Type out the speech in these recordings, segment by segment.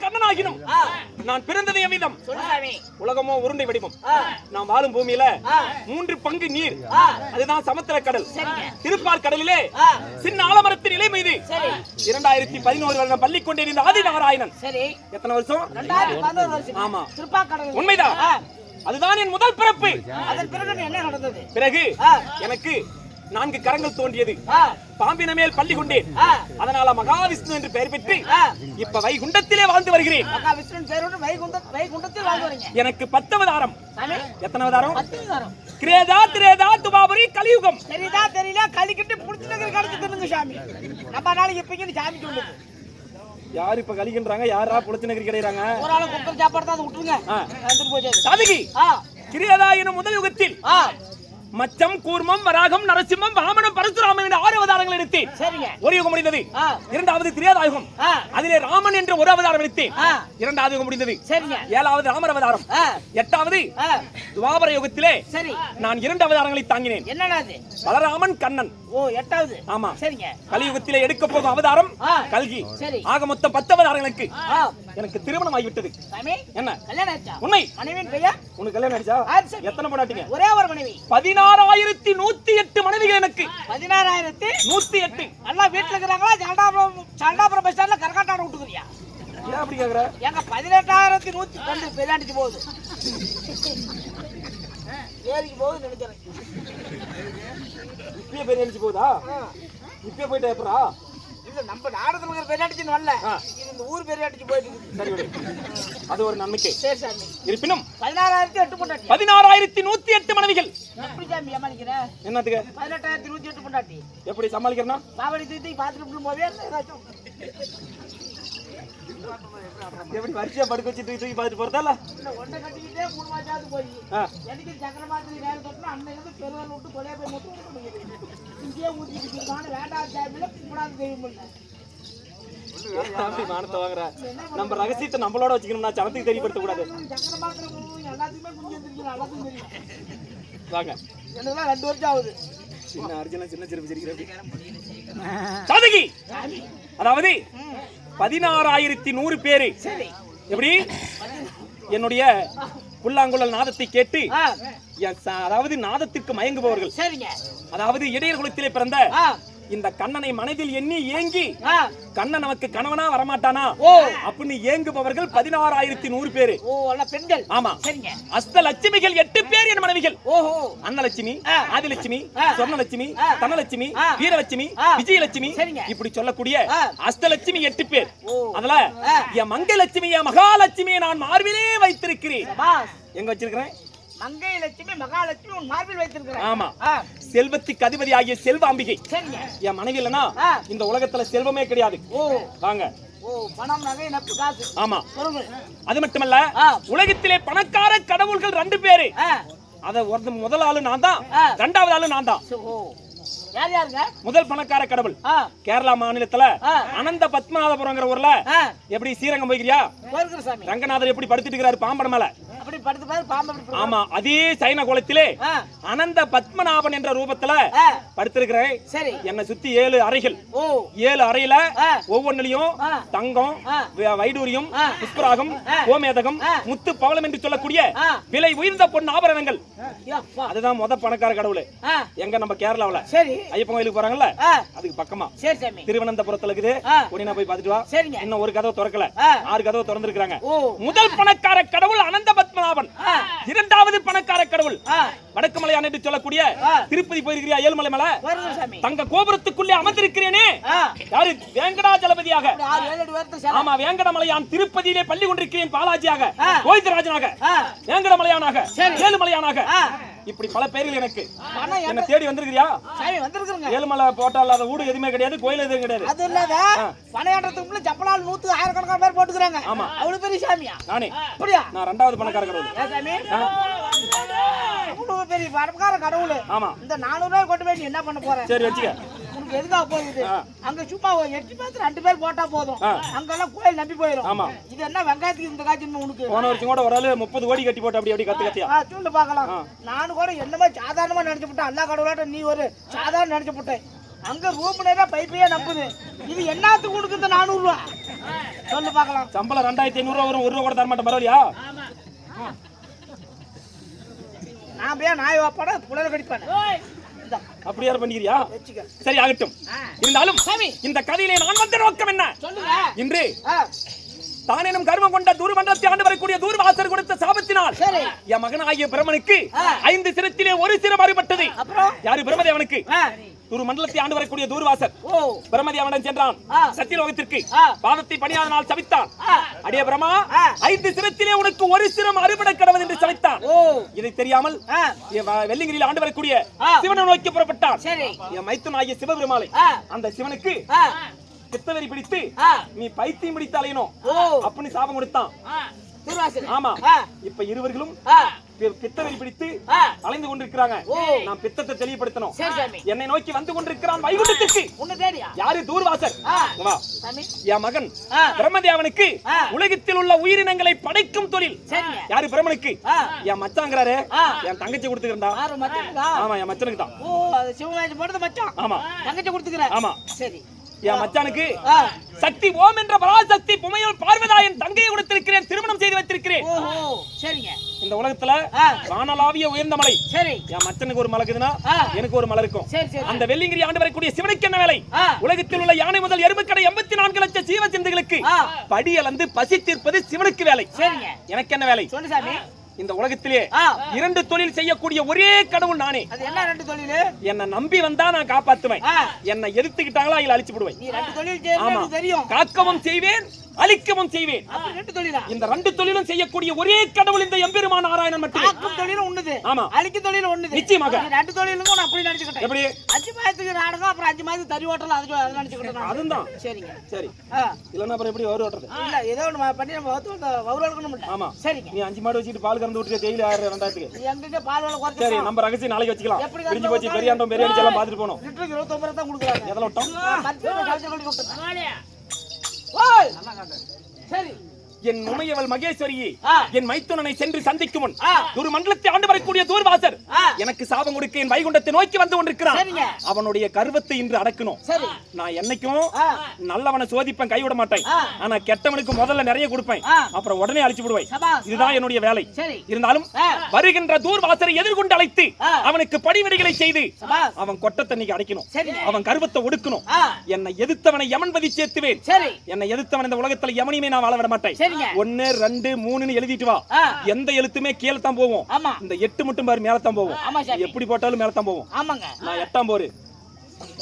கண்ணனாகினும். ஆ, நான் பிறந்தது எவ்விதம் உலகமோ உருண்டை வடிவம். நாம் வாழும் பூமியில. மூன்று பங்கு நீர். அதுதான் சமுத்திர கடல். திருப்பார் கடலிலே. சின்ன ஆலமரத்தின் இலை மீது. இரண்டாயிரத்தி பதினோரு வருடம் பள்ளி கொண்டிருந்த ஆதி நாராயணன். சரி. எத்தனை வருஷம்? ஆமா. உண்மைதான். அதுதான் என் முதல் பிறப்பு. அதன் பிறகு. எனக்கு நான்கு கரங்கள் தோன்றியது. பாம்பின மேல் பள்ளி கொண்டேன். அதனால மகாவிஷ்ணு என்று பெயர் பெற்று. இப்ப வைகுண்டத்திலே வாழ்ந்து வருகிறேன். எனக்கு பத்தவதாரம். சாமி. எத்தனை அவதாரம் பத்து தரம் கிரேதா திரேதா துபாபுரி கலியுகம். தெரியுதா? தெரியல கழிக்கிட்டு புடிச்சுட்டு கடத்து தின்னுங்க சாமி. நம்ம நாளைக்கு இப்பங்க சாமி சொல்லுது யார் இப்ப கலிக்கின்றாங்க யாரா புலச்சு நகரி கிடைறாங்க ஒரு ஆளு குக்கர் சாப்பாடு தான் விட்டுருங்க. ஆ. கிரியதா எனும் முதல் யுகத்தில் மச்சம் கூர்மம் வராகம் நரசிம்மம் வாமனம் பரசுராமன் என்ற ஆறு அவதாரங்கள் எடுத்தேன் ஒரு யுகம் முடிந்தது. இரண்டாவது திரேதாயுகம் ஆ. அதிலே ராமன் என்ற ஒரு அவதாரம் எடுத்தேன் இரண்டாவது யுகம் முடிந்தது. ஏழாவது ராமர் அவதாரம். எட்டாவது துவாபர யுகத்திலே சரி. நான் இரண்டு அவதாரங்களை தாங்கினேன். பலராமன் கண்ணன். ஓ எட்டாவது. ஆமா. சரிங்க. கலியுகத்திலே எடுக்க போகும் அவதாரம். கல்கி. ஆக மொத்தம் பத்து அவதாரங்களுக்கு. எனக்கு திருமணம் ஆகிவிட்டது என்ன? கல்யாணம் உண்மை மனைவியின் பெயர்? உனக்கு கல்யாணம் ஆயிடுச்சா. எத்தனை பொண்டாட்டிங்க? ஒரே ஒரு மனைவி. பதினாறாயிரத்தி நூத்தி எட்டு மனைவிகள் எனக்கு. பதினாறாயிரத்தி நூத்தி எட்டு எல்லாம் வீட்டுல இருக்கிறாங்களா சண்டாபுரம் சண்டாபுரம் பஸ் ஸ்டாண்ட்ல கரகாட்டாட விட்டுக்கிறியா? ஏன் அப்படி கேக்குற? எங்க பதினெட்டாயிரத்தி நூத்தி ரெண்டு பெரியாண்டிக்கு போகுது. ஏரிக்கு போகுது நினைக்கிறேன். இப்பயே போகுதா. இப்பயே போயிட்டா எப்பரா இல்ல நம்ம நாடகத்துல இருக்கிற பெரியாண்டிச்சு வரல. இது இந்த ஊர் போயிட்டு இருக்குது. சரி விடு அது ஒரு நன்மைக்கு சரி சாமி. இருப்பினும் பதினாறாயிரத்தி எட்டு பொண்டாட்டி. பதினாறாயிரத்தி நூத்தி எட்டு மனைவிகள். எப்படி சாமி ஏமாளிக்கிற? என்னத்துக்கு? பதினெட்டாயிரத்தி நூத்தி எட்டு பொண்டாட்டி. எப்படி சமாளிக்கிறனா? பாவடி போவே எப்படி வரிசையா படுக்க வச்சு தூக்கி தூக்கி பார்த்துட்டு போறதா இல்ல? இந்த ஒன்றை கட்டிக்கிட்டே மூணு மாசாவது போய். எனக்கு சக்கர மாத்திரை நேரம் தொட்டினா அன்னைக்கு பெருவாள் விட்டு கொலையா போய் மட்டும் இங்கேயே ஊற்றிட்டு இருக்கான வேண்டாம் சாமியில கூடாது மானத்தை வாங்குற. நம்ம ரகசியத்தை நம்மளோட வச்சுக்கணும்னா சனத்துக்கு தெரியப்படுத்த கூடாது வாங்க. எனக்குலாம் ரெண்டு வருஷம் ஆகுது. சின்ன அர்ஜுனா சின்ன சிரிப்பு சிரிக்கிறேன் அதாவது பதினாறாயிரத்தி நூறு பேரு. எப்படி? என்னுடைய புல்லாங்குழல் நாதத்தை கேட்டு அதாவது நாதத்திற்கு மயங்குபவர்கள் சரிங்க அதாவது இடையர் குலத்திலே பிறந்த இந்த கண்ணனை மனதில் எண்ணி ஏங்கி கண்ணன் நமக்கு கணவனா வரமாட்டானா ஓ அப்படின்னு ஏங்குபவர்கள் பதினாறாயிரத்தி நூறு பேரு பெண்கள் ஆமா சரிங்க அஷ்டலட்சுமிகள் எட்டு பேர் என் மனைவிகள் ஓஹோ அன்னலட்சுமி. ஆதிலட்சுமி. சொர்ணலட்சுமி. தனலட்சுமி. வீரலட்சுமி. விஜயலட்சுமி. இப்படி சொல்லக்கூடிய. அஷ்டலட்சுமி எட்டு பேர். அதுல. என் மங்கலட்சுமி என் மகாலட்சுமியை நான் மார்பிலே வைத்திருக்கிறேன் எங்க வச்சிருக்கிறேன் மங்கை லட்சுமி மகாலட்சுமி உன் மார்பில் வைத்திருக்கிறேன் ஆமா. செல்வத்துக்கு அதிபதி ஆகிய செல்வாம்பிகை. சரிங்க. என் மனைவி இல்லனா. இந்த உலகத்துல செல்வமே கிடையாது. ஓ. வாங்க. ஆமா. அது மட்டுமல்ல. உலகத்திலே பணக்கார கடவுள்கள் ரெண்டு பேரு. அத முதல் ஆளு நான் தான். ரெண்டாவது ஆளு நான் தான். யார் யாருங்க? முதல் பணக்கார கடவுள். கேரளா மாநிலத்துல. அனந்த பத்மநாதபுரங்கிற ஊர்ல எப்படி ஸ்ரீரங்கம் போய்க்கிறியா? ரங்கநாதர் எப்படி படுத்துட்டு இருக்கிறாரு பாம்பன் மேல? அப்படி படுத்து பாம்பு ஆமா அதே சைன குளத்திலே ஆ. அனந்த பத்மநாபன் என்ற ரூபத்துல படுத்திருக்கிறேன். சரி. என்னை சுத்தி ஏழு அறைகள். ஏழு அறையில. ஒவ்வொன்றிலையும். தங்கம் வைடூரியம். புஷ்பராகம். கோமேதகம். முத்து பவளம் என்று சொல்லக்கூடிய விலை உயர்ந்த பொன் ஆபரணங்கள். அதுதான் முத பணக்கார கடவுள். எங்க நம்ம கேரளாவுல? சரி. ஐயப்பன் கோயிலுக்கு போறாங்கல்ல? அதுக்கு பக்கமா. சரி சாமி. திருவனந்தபுரத்துல இருக்குது. உடனே போய் பார்த்துட்டு வா. சரிங்க. இன்னும் ஒரு கதவை திறக்கல. ஆறு கதவை திறந்திருக்காங்க முதல் பணக்கார கடவுள் அனந்த பத்மநாபன் இரண்டாவது பணக்கார கடவுள். வடக்கு மலையான் என்று சொல்லக்கூடிய. திருப்பதி போயிருக்கிறியா ஏழுமலை மலை தங்க கோபுரத்துக்குள்ளே அமர்ந்திருக்கிறேனே. யாரு? வேங்கடாஜலபதியாக ஆமா வேங்கடமலையான் திருப்பதியிலே பள்ளி கொண்டிருக்கிறேன் பாலாஜியாக. கோவிந்தராஜனாக வேங்கடமலையானாக. ஏழுமலையானாக இப்படி பல பேர்கள் எனக்கு. என்ன தேடி வந்திருக்கிறியா? சாமி வந்திருக்குறங்க. ஏழுமலை போட்டா இல்லாத வீடு எதுவுமே கிடையாது கோயில் எதுவும் கிடையாது. அது இல்லாத பணையாட்டத்துக்கு முன்ன ஜப்பலால் நூத்து ஆயிரக்கணக்கான பேர் போட்டுக்கிறாங்க. ஆமா. அவ்வளவு பெரிய சாமியா? நானே. அப்படியா? நான் ரெண்டாவது பணக்கார கடவுள். ஏன் சாமி. அவ்வளவு பெரிய பணக்கார கடவுள். ஆமா. இந்த நானூறு ரூபாய் கொண்டு போய் என்ன பண்ண போற? சரி வச்சுக்க. உனக்கு எதுக்காக போகுது. அங்க சும்மா ஒரு எட்டு பேர் ரெண்டு பேர் போட்டா போதும். அங்கெல்லாம் கோயில் நம்பி போயிடும் ஆமா. இது என்ன வெங்காயத்துக்கு இந்த காய்ச்சி உனக்கு? போன வருஷம் கூட ஒரு ஆளு முப்பது கோடி கட்டி போட்டு அப்படி அப்படி கத்து கத்தியா? ஆ, சொல்லு பார்க்கலாம். ஆ. நானும் கூட என்னமோ சாதாரணமா நினைச்சு விட்டேன் அல்லா கடவுளாட்ட நீ ஒரு சாதாரண நினைச்சு விட்டேன் அங்க ரூம் நேரா பைப்பையே நம்புது. இது என்னத்துக்கு கொடுக்கு இந்த நானூறு ரூபா சொல்லு பார்க்கலாம். சம்பளம் ரெண்டாயிரத்தி ஐநூறு ரூபா வரும். ஒரு ரூபா கூட தர மாட்டேன். பரவாயில்லையா? நான் அப்படியே நாய் வாப்பாட புலர கடிப்பேன். அப்படியா பண்ணிக்கிறியா? சரி ஆகட்டும். இருந்தாலும். இந்த கதையிலே நான் வந்த நோக்கம் என்ன? சொல்லுங்க. இன்று தானேனும் கர்மம் கொண்ட தூர்மண்டலத்தை ஆண்டு வரக்கூடிய தூர்வாசர் கொடுத்த சாபத்தினால் என் மகனாகிய பிரமனுக்கு ஆ. ஐந்து சிரத்திலே ஒரு சிரம் அறுபட்டது. யாரு பிரமதேவனுக்கு தூர் மண்டலத்தை ஆண்டு வரக்கூடிய தூர்வாசர் ஓ. பிரமதேவனிடம் சென்றான். சத்தியலோகத்திற்கு. பாதத்தை பணியாத நாள் சபித்தான் ஆ, அடிய பிரமா. ஐந்து சிரத்திலே உனக்கு ஒரு சிரம் அறுபட கடவுள் என்று சபித்தான் ஓ. இதை தெரியாமல் வெள்ளிங்கிரியில் ஆண்டு வரக்கூடிய. சிவனை நோக்கி புறப்பட்டான். என் மைத்துன் ஆகிய சிவபெருமாளை அந்த சிவனுக்கு ஆ, பித்தவரி பிடித்து நீ பைத்தியம் பிடித்தாலேனோ அப்படின்னு சாபம் கொடுத்தான். ஆமா. இப்ப இருவர்களும் ஆ, பி- பித்தவரி பிடித்து அலைந்து கொண்டிருக்கிறாங்க. நான் பித்தத்தை தெளிவுபடுத்தணும். என்னை நோக்கி வந்து கொண்டிருக்கிறான் தேடியா? யாரு? தூர்வாசர். என் மகன். பிரம்மதேவனுக்கு. உலகத்தில் உள்ள உயிரினங்களை படைக்கும் தொழில். யாரு பிரம்மனுக்கு? என் மச்சாங்கிறாரு. என் தங்கச்சி கொடுத்துக்கிறா ஆமா என் மச்சனுக்கு தான். ஓ அது சிவகாஜி போடுறது மச்சான். ஆமா. தங்கச்சி கொடுத்துக்கிற ஆமா. சரி. என் மச்சானுக்கு சக்தி ஓம் என்ற பராசக்தி புமையோல் பார்வதா என் தங்கையை கொடுத்திருக்கிறேன் திருமணம் செய்து வைத்திருக்கிறேன். சரிங்க. இந்த உலகத்துல வானலாவிய உயர்ந்த மலை. சரி. என் மச்சனுக்கு ஒரு மலை இருக்குதுன்னா. எனக்கு ஒரு மலை இருக்கும். அந்த வெள்ளிங்கிரி ஆண்டு வரக்கூடிய சிவனுக்கு என்ன வேலை? உலகத்தில் உள்ள யானை முதல் எறும்புக்கடை எண்பத்தி நான்கு லட்சம் ஜீவ சிந்துகளுக்கு ஆ, படி அளந்து பசி தீர்ப்பது சிவனுக்கு வேலை. எனக்கு என்ன வேலை? சொல்லு சாமி. இந்த உலகத்திலே இரண்டு தொழில் செய்யக்கூடிய ஒரே கடவுள் நானே. அது என்ன ரெண்டு தொழிலு? என்னை நம்பி வந்தா நான் காப்பாத்துவேன். என்னை எதிர்த்துக்கிட்டாங்களா இல்ல அழிச்சு விடுவேன்? தெரியும். காக்கவும் செய்வேன் அழிக்கவும் செய்வேன். இந்த ரெண்டு தொழிலும் செய்யக்கூடிய ஒரே கடவுள் இந்த எம்பெருமான் நாராயணன் மட்டுமே. காக்கும் தொழிலும் ஒண்ணுது. ஆமா. அழிக்கும் தொழிலும் ஒண்ணுது. நிச்சயமாக. ரெண்டு தொழிலுக்கும் நான் அப்படி நினைச்சுக்கிட்டேன். எப்படி? அஞ்சு மாதத்துக்கு நாடகம் அப்புறம் அஞ்சு மாதத்துக்கு தறி ஓட்டலாம் அது அதை நினைச்சுக்கிட்டேன் நான். அதுதான். சரிங்க. சரி. இல்லன்னா அப்புறம் எப்படி வரும் ஓட்டுறது? இல்ல ஏதோ ஒண்ணு பண்ணி நம்ம வவுரலுக்கணும் ஆமா. சரிங்க. நீ அஞ்சு மாடு வச்சுட்டு பால் கறந்து விட்டு தேயிலை ஆயிரம் ரெண்டாயிரத்துக்கு. எங்கிட்ட பால் வேலை சரி குறைச்சி நம்ம ரகசியம் நாளைக்கு வச்சுக்கலாம். பிரிஞ்சு போச்சு பெரியாண்டம் பெரியாண்டி எல்லாம் பார்த்துட்டு போனோம் லிட்டருக்கு இருபத்தொம்பது ரூபா தான் கொடுக்குறாங்க. எதில் விட்டோம்? சரி. என் உமையவள் மகேஸ்வரியை. என் மைத்துனனை சென்று சந்திக்கும் முன். ஒரு மண்டலத்தை ஆண்டு வரக்கூடிய தூர்வாசர். எனக்கு சாபம் கொடுக்க என் வைகுண்டத்தை நோக்கி வந்து கொண்டிருக்கிறான். அவனுடைய கர்வத்தை இன்று அடக்கணும். நான் என்னைக்கும் நல்லவனை சோதிப்பேன் கைவிட மாட்டேன். ஆனா கெட்டவனுக்கு முதல்ல நிறைய கொடுப்பேன். அப்புறம் உடனே அழிச்சு விடுவேன். இதுதான் என்னுடைய வேலை. இருந்தாலும். வருகின்ற தூர்வாசரை எதிர்கொண்டு அழைத்து. அவனுக்கு படிவடிகளை செய்து அவன் கொட்டத்தண்ணிக்கு அடைக்கணும். அவன் கர்வத்தை ஒடுக்கணும். என்னை எதிர்த்தவனை யமன்பதி சேர்த்துவேன். சரி. என்னை எதிர்த்தவன் இந்த உலகத்துல எவனையுமே நான் வாழ விட மாட்டேன். ஒன்னு ரெண்டு மூணுன்னு எழுதிட்டு வா எந்த எழுத்துமே கீழே தான் போவோம் இந்த எட்டு மட்டும் பாரு மேல தான் போவோம் எப்படி போட்டாலும் மேல தான் போவோம் ஆமாங்க நான் எட்டாம் போரு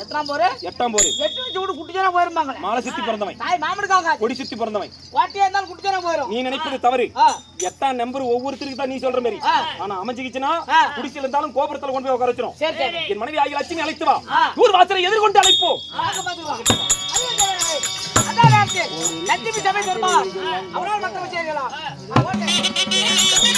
எட்டாம் போரு எட்டு வச்சு கூட குட்டிச்சானா போயிருப்பாங்களே மாலை சுத்தி பிறந்தவன் தாய் மாமனுக்காக கொடி சுத்தி பிறந்தவன் வாட்டியா இருந்தாலும் குட்டிச்சானா போயிரும் நீ நினைப்பது தவறு எட்டாம் நம்பர் ஒவ்வொருத்தருக்கு தான் நீ சொல்ற மாதிரி. ஆனா அமைஞ்சுக்கிச்சுன்னா ஆ. குடிசையில் இருந்தாலும் கோபுரத்துல கொண்டு போய் உட்கார வச்சிரும் சரி சரி என் மனைவி ஆகிய லட்சுமி அழைத்து வா. ஊர் வாசலை எதிர்கொண்டு அழைப்போம் வாங்க லட்சுமி சபை பெருமா அவரால் மக்கள் செய்யலாம்